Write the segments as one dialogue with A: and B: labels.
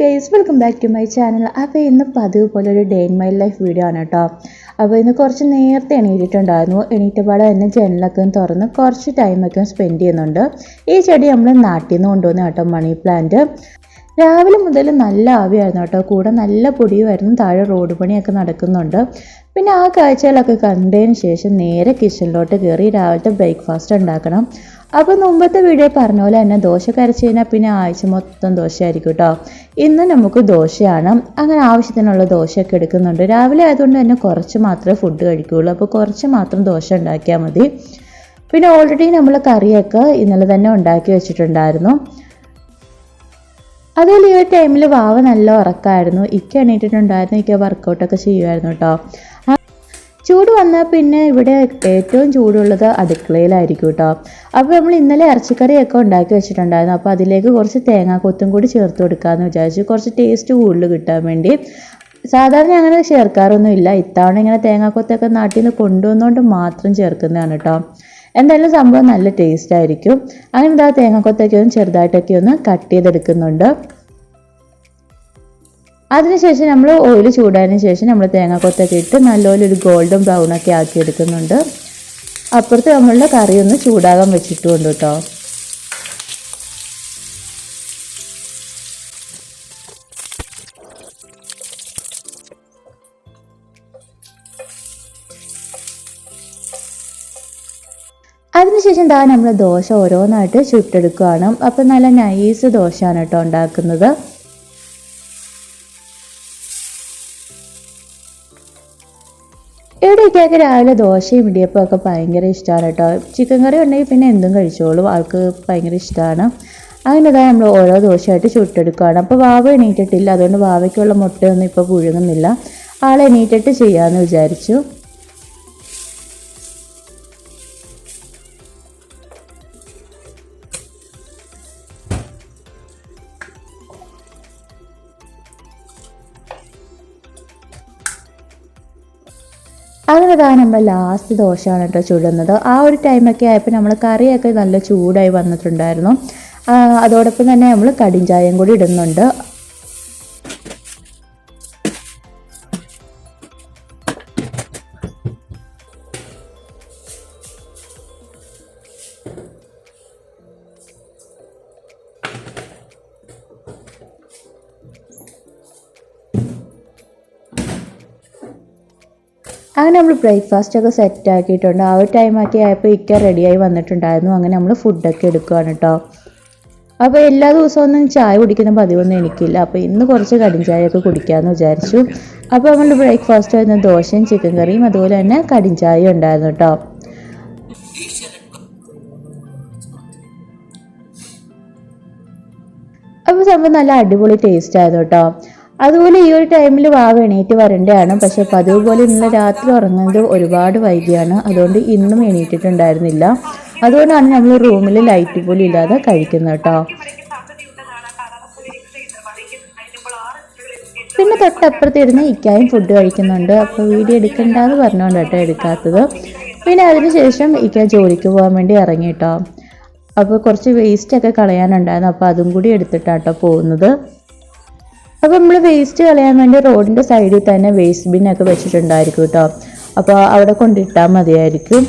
A: Guys welcome back to my channel അപ്പോൾ ഇന്ന് പതിവ് പോലെ ഒരു day in my life video ആണ് കേട്ടോ അപ്പോൾ ഇന്ന് കുറച്ച് നേരത്തെ എണീറ്റിട്ടുണ്ടായിരുന്നു. എണീറ്റപാടെ തന്നെ ജനലൊക്കെ തുറന്ന് കുറച്ച് ടൈമൊക്കെ സ്പെൻഡ് ചെയ്യുന്നുണ്ട്. ഈ ചെടി നമ്മൾ നാട്ടിൽ നിന്ന് കൊണ്ടുവന്ന കേട്ടോ മണി പ്ലാന്റ് രാവിലെ മുതൽ നല്ല ആവിയായിരുന്നു കേട്ടോ കൂടെ നല്ല പൊടിയുമായിരുന്നു. താഴെ റോഡ് പണിയൊക്കെ നടക്കുന്നുണ്ട്. പിന്നെ ആ കാഴ്ചകളൊക്കെ കണ്ടതിന് ശേഷം നേരെ കിച്ചണിലോട്ട് കയറി രാവിലത്തെ ബ്രേക്ക്ഫാസ്റ്റ് ഉണ്ടാക്കണം. അപ്പോൾ മുമ്പത്തെ വീഡിയോ പറഞ്ഞ പോലെ തന്നെ ദോശ കരച്ചു കഴിഞ്ഞാൽ പിന്നെ ആഴ്ച മൊത്തം ദോശയായിരിക്കും കേട്ടോ ഇന്ന് നമുക്ക് ദോശയാണ്. അങ്ങനെ ആവശ്യത്തിനുള്ള ദോശയൊക്കെ എടുക്കുന്നുണ്ട്. രാവിലെ ആയതുകൊണ്ട് തന്നെ കുറച്ച് മാത്രമേ ഫുഡ് കഴിക്കുകയുള്ളൂ അപ്പോൾ കുറച്ച് മാത്രം ദോശ ഉണ്ടാക്കിയാൽ മതി. പിന്നെ ഓൾറെഡി നമ്മൾ കറിയൊക്കെ ഇന്നലെ തന്നെ ഉണ്ടാക്കി വെച്ചിട്ടുണ്ടായിരുന്നു. അതുപോലെ ഈ ടൈമിൽ വാവ നല്ല ഉറക്കമായിരുന്നു ഇക്ക എണീറ്റിട്ടുണ്ടായിരുന്നു. ഇക്ക വർക്കൗട്ടൊക്കെ ചെയ്യുമായിരുന്നു കേട്ടോ ചൂട് വന്നാൽ പിന്നെ ഇവിടെ ഏറ്റവും ചൂടുള്ളത് അടുക്കളയിലായിരിക്കും കേട്ടോ അപ്പോൾ നമ്മൾ ഇന്നലെ ഇറച്ചിക്കറിയൊക്കെ ഉണ്ടാക്കി വെച്ചിട്ടുണ്ടായിരുന്നു. അപ്പോൾ അതിലേക്ക് കുറച്ച് തേങ്ങാക്കൊത്തും കൂടി ചേർത്ത് കൊടുക്കാമെന്ന് വിചാരിച്ചു. കുറച്ച് ടേസ്റ്റ് കൂടുതൽ കിട്ടാൻ വേണ്ടി. സാധാരണ അങ്ങനെ ചേർക്കാറൊന്നും ഇല്ല. ഇത്തവണ ഇങ്ങനെ തേങ്ങാക്കൊത്തൊക്കെ നാട്ടിൽ നിന്ന് കൊണ്ടുവന്നുകൊണ്ട് മാത്രം ചേർക്കുന്നതാണ് കേട്ടോ എന്തായാലും സംഭവം നല്ല ടേസ്റ്റ് ആയിരിക്കും. അങ്ങനെ ഇതാ തേങ്ങാക്കൊത്തൊക്കെ ഒന്ന് ചെറുതായിട്ടൊക്കെ ഒന്ന് കട്ട് ചെയ്തെടുക്കുന്നുണ്ട്. അതിനുശേഷം നമ്മൾ ഓയിൽ ചൂടായതിനു ശേഷം നമ്മൾ തേങ്ങാക്കൊത്തൊക്കെ ഇട്ട് നല്ലപോലെ ഒരു ഗോൾഡൻ ബ്രൗൺ ഒക്കെ ആക്കി എടുക്കുന്നുണ്ട് അപ്പുറത്ത് നമ്മളുടെ കറി ഒന്ന് ചൂടാകാൻ വെച്ചിട്ടുണ്ട് കേട്ടോ അതിനുശേഷം ദാ നമ്മൾ ദോശ ഓരോന്നായിട്ട് ചുട്ടെടുക്കുകയാണ് അപ്പം നല്ല നൈസ് ദോശയാണ് കേട്ടോ ഉണ്ടാക്കുന്നത്. ഇവിടേക്കൊക്കെ രാവിലെ ദോശയും ഇടിയപ്പം ഒക്കെ ഭയങ്കര ഇഷ്ടമാണ് കേട്ടോ. ചിക്കൻ കറി ഉണ്ടെങ്കിൽ പിന്നെ എന്തും കഴിച്ചോളൂ. ആൾക്ക് ഭയങ്കര ഇഷ്ടമാണ് അങ്ങനെ ഇതാ നമ്മൾ ഓരോ ദോശയായിട്ട് ചുട്ടെടുക്കുകയാണ്. അപ്പോൾ വാവ എണീറ്റിട്ടില്ല. അതുകൊണ്ട് വാവയ്ക്കുള്ള മുട്ടയൊന്നും ഇപ്പോൾ പുഴുങ്ങുന്നില്ല. ആളെ എണീറ്റിട്ട് ചെയ്യാമെന്ന് വിചാരിച്ചു. അങ്ങനെ താ നമ്മൾ ലാസ്റ്റ് ദോശയാണ് കേട്ടോ ചുടുന്നത്. ആ ഒരു ടൈമൊക്കെ ആയപ്പോൾ നമ്മൾ കറിയൊക്കെ നല്ല ചൂടായി വന്നിട്ടുണ്ടായിരുന്നു. അതോടൊപ്പം തന്നെ നമ്മൾ കടിഞ്ചായം കൂടി ഇടുന്നുണ്ട്. അങ്ങനെ നമ്മൾ ബ്രേക്ക്ഫാസ്റ്റ് ഒക്കെ സെറ്റ് ആക്കിയിട്ടുണ്ട്. ആ ഒരു ടൈമൊക്കെ ആയപ്പോൾ ഇക്ക റെഡിയായി വന്നിട്ടുണ്ടായിരുന്നു. അങ്ങനെ നമ്മൾ ഫുഡൊക്കെ എടുക്കുകയാണ് കേട്ടോ അപ്പോൾ എല്ലാ ദിവസവും ഒന്നും ചായ കുടിക്കുന്ന പതിവൊന്നും എനിക്കില്ല. അപ്പോൾ ഇന്ന് കുറച്ച് കടും ചായയൊക്കെ കുടിക്കാമെന്ന് വിചാരിച്ചു. അപ്പോൾ നമ്മൾ ബ്രേക്ക്ഫാസ്റ്റ് വരുന്ന ദോശയും ചിക്കൻ കറിയും അതുപോലെ തന്നെ കടും ചായയും ഉണ്ടായിരുന്നു കേട്ടോ അപ്പോൾ സംഭവം നല്ല അടിപൊളി ടേസ്റ്റ് ആയിരുന്നു കേട്ടോ അതുപോലെ ഈ ഒരു ടൈമിൽ വാവ് എണീറ്റ് വരേണ്ടതാണ് പക്ഷേ പതിവ് പോലെ ഇന്നലെ രാത്രി ഉറങ്ങുന്നത് ഒരുപാട് വൈകിയാണ്. അതുകൊണ്ട് ഇന്നും എണീറ്റിട്ടുണ്ടായിരുന്നില്ല. അതുകൊണ്ടാണ് നമ്മൾ റൂമിൽ ലൈറ്റ് പോലും ഇല്ലാതെ കഴിക്കുന്നത് കേട്ടോ. പിന്നെ തൊട്ടപ്പുറത്ത് ഇരുന്ന് ഇക്കായും ഫുഡ് കഴിക്കുന്നുണ്ട്. അപ്പോൾ വീഡിയോ എടുക്കണ്ടെന്ന് പറഞ്ഞുകൊണ്ട് കേട്ടോ എടുക്കാത്തത്. പിന്നെ അതിനുശേഷം ഇക്ക ജോലിക്ക് പോകാൻ വേണ്ടി ഇറങ്ങി കേട്ടോ. അപ്പോൾ കുറച്ച് വേസ്റ്റൊക്കെ കളയാനുണ്ടായിരുന്നു. അപ്പോൾ അതും കൂടി എടുത്തിട്ടാട്ടോ പോകുന്നത്. അപ്പോൾ നമ്മൾ വേസ്റ്റ് കളയാൻ വേണ്ടി റോഡിന്റെ സൈഡിൽ തന്നെ വേസ്റ്റ് ബിന്നൊക്കെ വെച്ചിട്ടുണ്ടായിരിക്കും കേട്ടോ അപ്പോൾ അവിടെ കൊണ്ടിട്ടാൽ മതിയായിരിക്കും.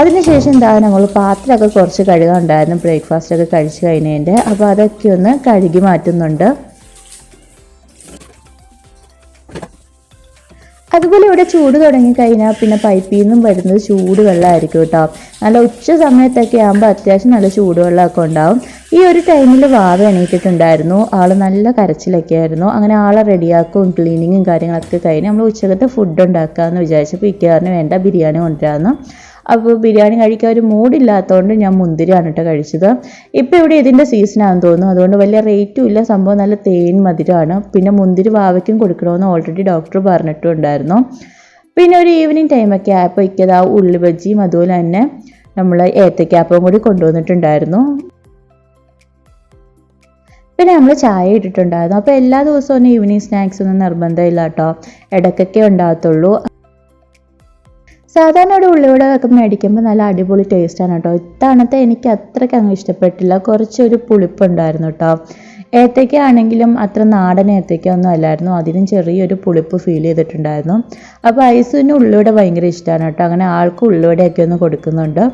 A: അതിനുശേഷം എന്താ ഞങ്ങൾ പാത്രമൊക്കെ കുറച്ച് കഴുകാനുണ്ടായിരുന്നു. ബ്രേക്ക്ഫാസ്റ്റൊക്കെ കഴിച്ച് കഴിഞ്ഞതിന്റെ. അപ്പോൾ അതൊക്കെ ഒന്ന് കഴുകി മാറ്റുന്നുണ്ട്. അതുപോലെ ഇവിടെ ചൂട് തുടങ്ങിക്കഴിഞ്ഞാൽ പിന്നെ പൈപ്പിൽ നിന്നും വരുന്നത് ചൂട് വെള്ളമായിരിക്കും കേട്ടോ നല്ല ഉച്ച സമയത്തൊക്കെ ആകുമ്പോൾ അത്യാവശ്യം നല്ല ചൂടുവെള്ളമൊക്കെ ഉണ്ടാവും. ഈ ഒരു ടൈമിൽ വാവ എണീറ്റിട്ടുണ്ടായിരുന്നു. ആൾ നല്ല കരച്ചിലൊക്കെ ആയിരുന്നു അങ്ങനെ ആളെ റെഡിയാക്കും ക്ലീനിങ്ങും കാര്യങ്ങളൊക്കെ കഴിഞ്ഞ് നമ്മൾ ഉച്ചക്കത്തെ ഫുഡ് ഉണ്ടാക്കാമെന്ന് വിചാരിച്ചപ്പോൾ ഇക്കാറിന് വേണ്ട ബിരിയാണി കൊണ്ടുവരാമെന്ന് അപ്പോൾ ബിരിയാണി കഴിക്കാൻ ഒരു മൂഡില്ലാത്തതുകൊണ്ട് ഞാൻ മുന്തിരിയാണ് കേട്ടോ കഴിച്ചത്. ഇപ്പോൾ ഇവിടെ ഇതിന്റെ സീസണാണെന്ന് തോന്നുന്നു. അതുകൊണ്ട് വലിയ റേറ്റും ഇല്ല. സംഭവം നല്ല തേൻ മധുരമാണ് പിന്നെ മുന്തിരി വാവയ്ക്കും കൊടുക്കണമെന്ന് ഓൾറെഡി ഡോക്ടർ പറഞ്ഞിട്ടുണ്ടായിരുന്നു. പിന്നെ ഒരു ഈവനിങ് ടൈമൊക്കെ ആയപ്പോൾ ഇക്കതാ ഉള്ളി ബജ്ജിയും അതുപോലെ തന്നെ നമ്മൾ ഏത്തക്കാപ്പവും കൂടി കൊണ്ടുവന്നിട്ടുണ്ടായിരുന്നു. പിന്നെ നമ്മൾ ചായ ഇട്ടിട്ടുണ്ടായിരുന്നു. അപ്പോൾ എല്ലാ ദിവസവും ഒന്നും ഈവനിങ് സ്നാക്സ് ഒന്നും നിർബന്ധമില്ല കേട്ടോ ഇടയ്ക്കൊക്കെ ഉണ്ടാകത്തുള്ളൂ. സാധാരണ ഇവിടെ ഉള്ളിവട ഒക്കെ മേടിക്കുമ്പോൾ നല്ല അടിപൊളി ടേസ്റ്റാണ് കേട്ടോ ഇത്തവണത്തെ എനിക്ക് അത്രയ്ക്ക് അങ്ങ് ഇഷ്ടപ്പെട്ടില്ല. കുറച്ചൊരു പുളിപ്പുണ്ടായിരുന്നു കേട്ടോ ഏത്തയ്ക്ക ആണെങ്കിലും അത്ര നാടൻ ഏത്തയ്ക്ക ഒന്നും അല്ലായിരുന്നു. അതിനും ചെറിയൊരു പുളിപ്പ് ഫീൽ ചെയ്തിട്ടുണ്ടായിരുന്നു. അപ്പോൾ ഐസുവിന് ഉള്ളിവട ഭയങ്കര ഇഷ്ടമാണ് കേട്ടോ അങ്ങനെ ആൾക്ക് ഉള്ളിവടയൊക്കെ ഒന്ന് കൊടുക്കുന്നുണ്ട്.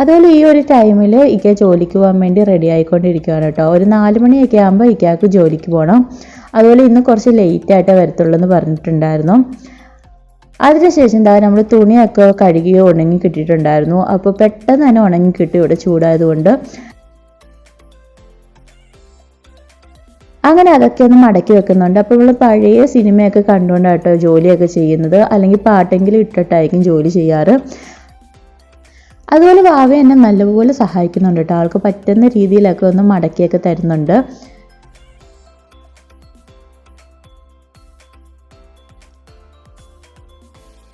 A: അതുപോലെ ഈ ഒരു ടൈമിൽ ഇക്ക ജോലിക്ക് പോകാൻ വേണ്ടി റെഡി ആയിക്കൊണ്ടിരിക്കുകയാണ് കേട്ടോ. ഒരു നാല് മണിയൊക്കെ ആകുമ്പോൾ ഇക്കക്ക് ജോലിക്ക് പോകണം അതുപോലെ ഇന്ന് കുറച്ച് ലേറ്റ് ആയിട്ടേ വരത്തുള്ളൂ എന്ന് പറഞ്ഞിട്ടുണ്ടായിരുന്നു. അതിനുശേഷം എന്താ നമ്മൾ തുണിയൊക്കെ കഴുകിയോ ഉണങ്ങി കിട്ടിയിട്ടുണ്ടായിരുന്നു. അപ്പോൾ പെട്ടെന്ന് തന്നെ ഉണങ്ങി കിട്ടി ഇവിടെ ചൂടായതുകൊണ്ട്. അങ്ങനെ അതൊക്കെ ഒന്ന് മടക്കി വെക്കുന്നുണ്ട്. അപ്പോൾ ഇവൾ പഴയ സിനിമയൊക്കെ കണ്ടുകൊണ്ടാട്ടോ ജോലിയൊക്കെ ചെയ്യുന്നത്. അല്ലെങ്കിൽ പാട്ടെങ്കിലും ഇട്ടിട്ടായിരിക്കും ജോലി ചെയ്യാറ്. അതുപോലെ വാവ എന്നെ നല്ലപോലെ സഹായിക്കുന്നുണ്ട് കേട്ടോ ആൾക്ക് പറ്റുന്ന രീതിയിലൊക്കെ ഒന്ന് മടക്കിയൊക്കെ തരുന്നുണ്ട്.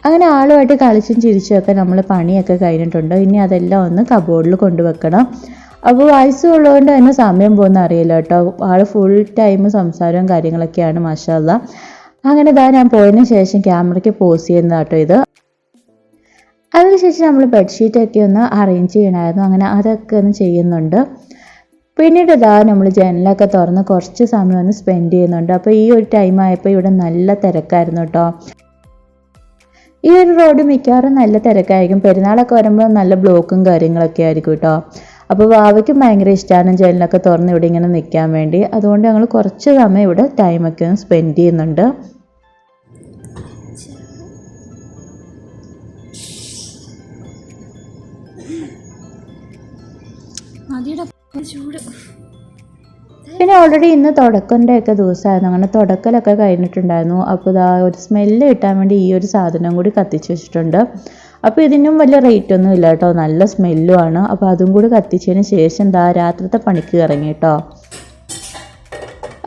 A: അങ്ങനെ ആളുമായിട്ട് കളിച്ചും ചിരിച്ചുമൊക്കെ നമ്മൾ പണിയൊക്കെ കഴിഞ്ഞിട്ടുണ്ട്. ഇനി അതെല്ലാം ഒന്ന് കബോർഡിൽ കൊണ്ടുവെക്കണം. അപ്പോൾ വയസ്സ് ഉള്ളതുകൊണ്ട് തന്നെ സമയം പോകുന്ന അറിയില്ല കേട്ടോ ആൾ ഫുൾ ടൈം സംസാരവും കാര്യങ്ങളൊക്കെയാണ് മാഷാല്ല അങ്ങനെ ഇതാ ഞാൻ പോയതിന് ശേഷം ക്യാമറയ്ക്ക് പോസ് ചെയ്യുന്നതാട്ടോ ഇത്. അതിനുശേഷം നമ്മൾ ബെഡ്ഷീറ്റൊക്കെ ഒന്ന് അറേഞ്ച് ചെയ്യണമായിരുന്നു. അങ്ങനെ അതൊക്കെ ഒന്ന് ചെയ്യുന്നുണ്ട്. പിന്നീട് ഇതാ നമ്മൾ ജനലൊക്കെ തുറന്ന് കുറച്ച് സമയം ഒന്ന് സ്പെൻഡ് ചെയ്യുന്നുണ്ട്. അപ്പോൾ ഈ ഒരു ടൈം ആയപ്പോൾ ഇവിടെ നല്ല തിരക്കായിരുന്നു കേട്ടോ ഈ ഒരു റോഡ് മിക്കവാറും നല്ല തിരക്കായിരിക്കും. പെരുന്നാളൊക്കെ വരുമ്പോൾ നല്ല ബ്ലോക്കും കാര്യങ്ങളൊക്കെ ആയിരിക്കും കേട്ടോ അപ്പോൾ വാവയ്ക്കും ഭയങ്കര ഇഷ്ടമാണ് ജനലൊക്കെ തുറന്ന് ഇവിടെ ഇങ്ങനെ നിൽക്കാൻ വേണ്ടി. അതുകൊണ്ട് ഞങ്ങൾ കുറച്ച് സമയം ഇവിടെ ടൈമൊക്കെ ഒന്ന് സ്പെൻഡ് ചെയ്യുന്നുണ്ട്.
B: ചൂട്.
A: പിന്നെ ഓൾറെഡി ഇന്ന് തുടക്കന്റെ ഒക്കെ ദിവസമായിരുന്നു. അങ്ങനെ തുടക്കലൊക്കെ കഴിഞ്ഞിട്ടുണ്ടായിരുന്നു. അപ്പോൾ ഇതാ ഒരു സ്മെല്ല് കിട്ടാൻ വേണ്ടി ഈ ഒരു സാധനം കൂടി കത്തിച്ച് വെച്ചിട്ടുണ്ട്. അപ്പോൾ ഇതിനും വലിയ റേറ്റ് ഒന്നും ഇല്ല കേട്ടോ. നല്ല സ്മെല്ലും ആണ്. അപ്പോൾ അതും കൂടി കത്തിച്ചതിന് ശേഷം എന്താ രാത്രിത്തെ പണിക്ക് ഇറങ്ങി കേട്ടോ.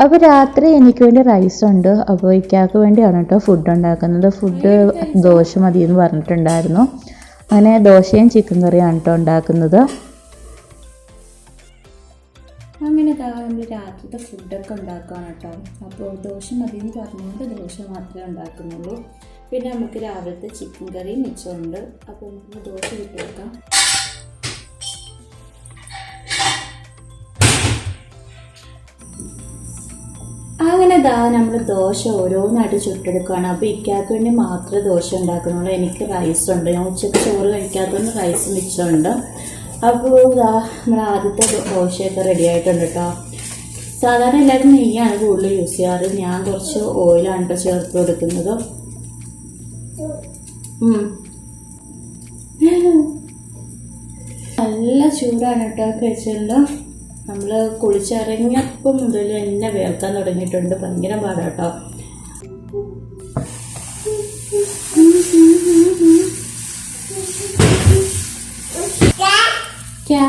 A: അപ്പോൾ രാത്രി എനിക്ക് വേണ്ടി റൈസ് ഉണ്ട്. അപ്പോൾ ഇക്കാക്ക് വേണ്ടിയാണ് കേട്ടോ ഫുഡ് ഉണ്ടാക്കുന്നത്. ഫുഡ് ദോശ മതി എന്ന് പറഞ്ഞിട്ടുണ്ടായിരുന്നു. അങ്ങനെ ദോശയും ചിക്കൻ കറിയാണ് കേട്ടോ ഉണ്ടാക്കുന്നത്.
B: അങ്ങനെ നമ്മൾ രാത്രിത്തെ ഫുഡൊക്കെ ഉണ്ടാക്കുകയാണ് കേട്ടോ അപ്പോൾ ദോശ മതി എന്ന് പറഞ്ഞുകൊണ്ട് ദോശ മാത്രമേ ഉണ്ടാക്കുന്നുള്ളൂ. പിന്നെ നമുക്ക് രാവിലത്തെ ചിക്കൻ കറി മിച്ചമുണ്ട് അപ്പോൾ നമുക്ക് ദോശ ഇട്ട് വെക്കാം അങ്ങനെ ദാ നമ്മൾ ദോശ ഓരോന്നായിട്ട് ചുട്ടെടുക്കുകയാണ് അപ്പോൾ ഇക്കാക്ക് വേണ്ടി മാത്രമേ ദോശ ഉണ്ടാക്കുന്നുള്ളൂ. എനിക്ക് റൈസ് ഉണ്ട്. ഞാൻ ഉച്ചയ്ക്ക് ചോറ് കഴിക്കാത്തതുകൊണ്ട് റൈസ് മിച്ചമുണ്ട് അപ്പോൾ നമ്മുടെ ആദ്യത്തെ ദോശയൊക്കെ റെഡി ആയിട്ടുണ്ട് കേട്ടോ സാധാരണ എല്ലാവരും നെയ്യാണ് കൂടുതൽ യൂസ് ചെയ്യാറ്. ഞാൻ കുറച്ച് ഓയിലാണ് കേട്ടോ ചേർത്ത് കൊടുക്കുന്നത്. നല്ല ചൂടാണ് കേട്ടോ കഴിച്ചല്ലോ നമ്മൾ കുളിച്ചിറങ്ങിയപ്പോൾ മുതൽ എന്നെ വേർക്കാൻ തുടങ്ങിയിട്ടുണ്ട്. ഭയങ്കര പാടാട്ടോ ക്യാ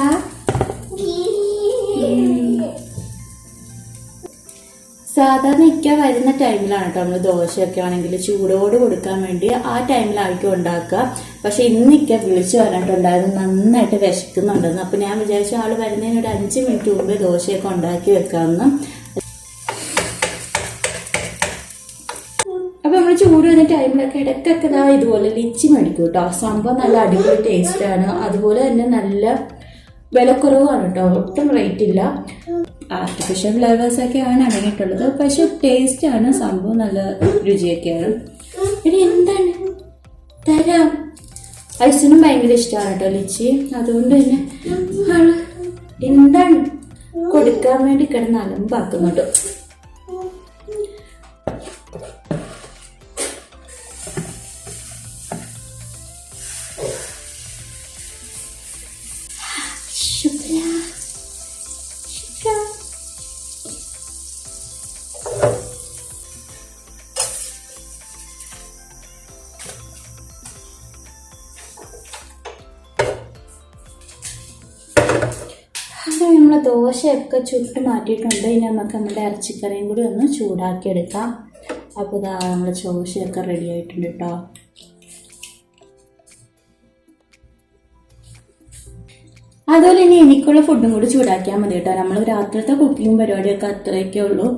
B: സാധാരണ ഇക്ക വരുന്ന ടൈമിലാണ് കേട്ടോ. നമ്മൾ ദോശയൊക്കെ ആണെങ്കിൽ ചൂടോട് കൊടുക്കാൻ വേണ്ടി ആ ടൈമിലായിരിക്കും ഉണ്ടാക്കുക. പക്ഷെ ഇന്ന് ഇക്ക വിളിച്ചു പറഞ്ഞിട്ടുണ്ടായിരുന്നു. നന്നായിട്ട് വിശക്കുന്നുണ്ടെന്ന്. അപ്പൊ ഞാൻ വിചാരിച്ചു ആൾ വരുന്നതിന് ഒരു അഞ്ച് മിനിറ്റ് മുമ്പേ ദോശയൊക്കെ ഉണ്ടാക്കി വെക്കാമെന്ന്. ചൂട് വരുന്ന ടൈമിലൊക്കെ ഇടയ്ക്കൊക്കെ ഇതാ ഇതുപോലെ ലിച്ചി മേടിക്കും കേട്ടോ. സംഭവം നല്ല അടിപൊളി ടേസ്റ്റ് ആണ്. അതുപോലെ തന്നെ നല്ല വിലക്കുറവാണ് കേട്ടോ. ഒട്ടും റേറ്റ് ഇല്ല. ആർട്ടിഫിഷ്യൽ ഫ്ലേവേഴ്സ് ആണ് അടങ്ങിയിട്ടുള്ളത്. പക്ഷെ ടേസ്റ്റ് ആണ് സംഭവം നല്ല രുചിയൊക്കെയാണ് ഇനി എന്താണ്? തരാം. ഐസിനും ഭയങ്കര ഇഷ്ടമാണ് കേട്ടോ ലിച്ചി. അതുകൊണ്ട് തന്നെ എന്താണ്? കൊടുക്കാൻ വേണ്ടി കിടന്ന് അലമ്പാക്കുന്നുണ്ട് ദോശയൊക്കെ ചുട്ട് മാറ്റിയിട്ടുണ്ട്. ഇനി നമുക്ക് നമ്മുടെ ഇറച്ചിക്കറിയും കൂടി ഒന്ന് ചൂടാക്കി എടുക്കാം അപ്പോൾ ഇതാ നമ്മുടെ ചോശയൊക്കെ റെഡി ആയിട്ടുണ്ട് കേട്ടോ. അതുപോലെ ഇനി എനിക്കുള്ള ഫുഡും കൂടി ചൂടാക്കിയാൽ മതി കേട്ടോ. നമ്മൾ രാത്രിത്തെ കുക്കിംഗ് പരിപാടിയൊക്കെ അത്രയൊക്കെ ഉള്ളൂ.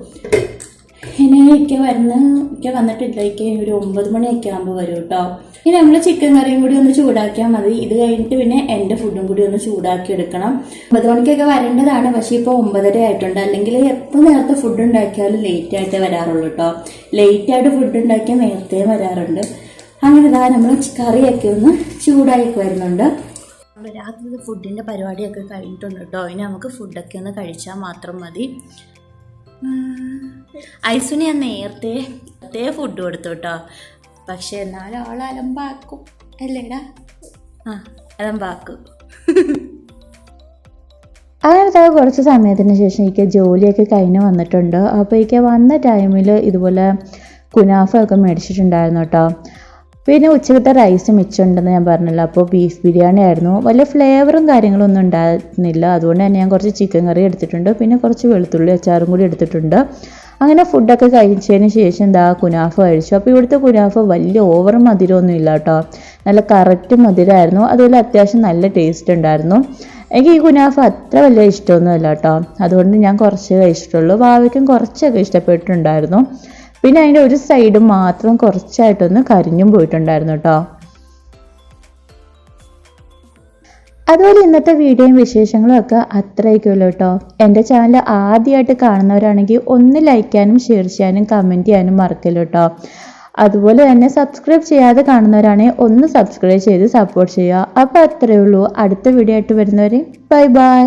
B: ഇനി ഒക്കെ വരുന്ന വന്നിട്ടില്ല. എനിക്ക് ഒരു ഒമ്പത് മണിയൊക്കെ ആകുമ്പോൾ വരും കേട്ടോ. ഇനി നമ്മൾ ചിക്കൻ കറിയും കൂടി ഒന്ന് ചൂടാക്കിയാൽ മതി. ഇത് കഴിഞ്ഞിട്ട് പിന്നെ എന്റെ ഫുഡും കൂടി ഒന്ന് ചൂടാക്കി എടുക്കണം. ഒമ്പത് മണിക്കൊക്കെ വരേണ്ടതാണ്. പക്ഷേ ഇപ്പോൾ ഒമ്പതര ആയിട്ടുണ്ട്. അല്ലെങ്കിൽ എപ്പോൾ നേരത്തെ ഫുഡ് ഉണ്ടാക്കിയാലും ലേറ്റ് ആയിട്ടേ വരാറുള്ളൂ കേട്ടോ. ലേറ്റ് ആയിട്ട് ഫുഡ് ഉണ്ടാക്കിയാൽ നേരത്തെ വരാറുണ്ട്. അങ്ങനെ ഇതാ നമ്മൾ കറിയൊക്കെ ഒന്ന് ചൂടായി വരുന്നുണ്ട്. രാത്രി ഫുഡിന്റെ പരിപാടിയൊക്കെ കഴിഞ്ഞിട്ടുണ്ട് കേട്ടോ. ഇനി നമുക്ക് ഫുഡൊക്കെ ഒന്ന് കഴിച്ചാൽ മാത്രം മതി. ഐസുന് ഞാൻ നേരത്തെ നേരത്തെ ഫുഡ് കൊടുത്തു കേട്ടോ പക്ഷെ എന്നാലും അവൾ അലമ്പാക്കും. അല്ലേടാ? ആ അലമ്പാക്കും.
A: അങ്ങനെ ദാ കുറച്ച് സമയത്തിന് ശേഷം എനിക്ക് ജോലിയൊക്കെ കഴിഞ്ഞ് വന്നിട്ടുണ്ട്. അപ്പോൾ എനിക്ക് വന്ന ടൈമിൽ ഇതുപോലെ കുനാഫൊക്കെ മേടിച്ചിട്ടുണ്ടായിരുന്നു കേട്ടോ പിന്നെ ഉച്ചക്കത്തെ റൈസ് മിച്ചമുണ്ടെന്ന് ഞാൻ പറഞ്ഞല്ലോ. അപ്പോൾ ബീഫ് ബിരിയാണി ആയിരുന്നു. വലിയ ഫ്ലേവറും കാര്യങ്ങളും ഒന്നും ഉണ്ടായിരുന്നില്ല. അതുകൊണ്ട് തന്നെ ഞാൻ കുറച്ച് ചിക്കൻ കറി എടുത്തിട്ടുണ്ട്. പിന്നെ കുറച്ച് വെളുത്തുള്ളി അച്ചാറും കൂടി എടുത്തിട്ടുണ്ട്. അങ്ങനെ ഫുഡൊക്കെ കഴിച്ചതിന് ശേഷം എന്താ കുനാഫ കഴിച്ചു. അപ്പോൾ ഇവിടുത്തെ കുനാഫ വലിയ ഓവർ മധുരമൊന്നും ഇല്ല കേട്ടോ. നല്ല കറക്റ്റ് മധുരമായിരുന്നു. അതുപോലെ അത്യാവശ്യം നല്ല ടേസ്റ്റ് ഉണ്ടായിരുന്നു. എനിക്ക് ഈ കുനാഫ അത്ര വലിയ ഇഷ്ടമൊന്നുമില്ല കേട്ടോ. അതുകൊണ്ട് ഞാൻ കുറച്ച് കഴിച്ചിട്ടുള്ളൂ. ഭാവിക്കും കുറച്ചൊക്കെ ഇഷ്ടപ്പെട്ടിട്ടുണ്ടായിരുന്നു. പിന്നെ അതിന്റെ ഒരു സൈഡ് മാത്രം കുറച്ചായിട്ടൊന്ന് കരിഞ്ഞും പോയിട്ടുണ്ടായിരുന്നു കേട്ടോ അതുപോലെ ഇന്നത്തെ വീഡിയോയും വിശേഷങ്ങളും ഒക്കെ അത്രയൊക്കെയുള്ളൂ കേട്ടോ എന്റെ ചാനൽ ആദ്യമായിട്ട് കാണുന്നവരാണെങ്കിൽ ഒന്ന് ലൈക്കാനും ഷെയർ ചെയ്യാനും കമന്റ് ചെയ്യാനും മറക്കല്ലോ കേട്ടോ അതുപോലെ തന്നെ സബ്സ്ക്രൈബ് ചെയ്യാതെ കാണുന്നവരാണെങ്കിൽ ഒന്ന് സബ്സ്ക്രൈബ് ചെയ്ത് സപ്പോർട്ട് ചെയ്യുക. അപ്പോൾ അത്രയേ ഉള്ളൂ. അടുത്ത വീഡിയോ ആയിട്ട് വരുന്നവരെ ബൈ ബൈ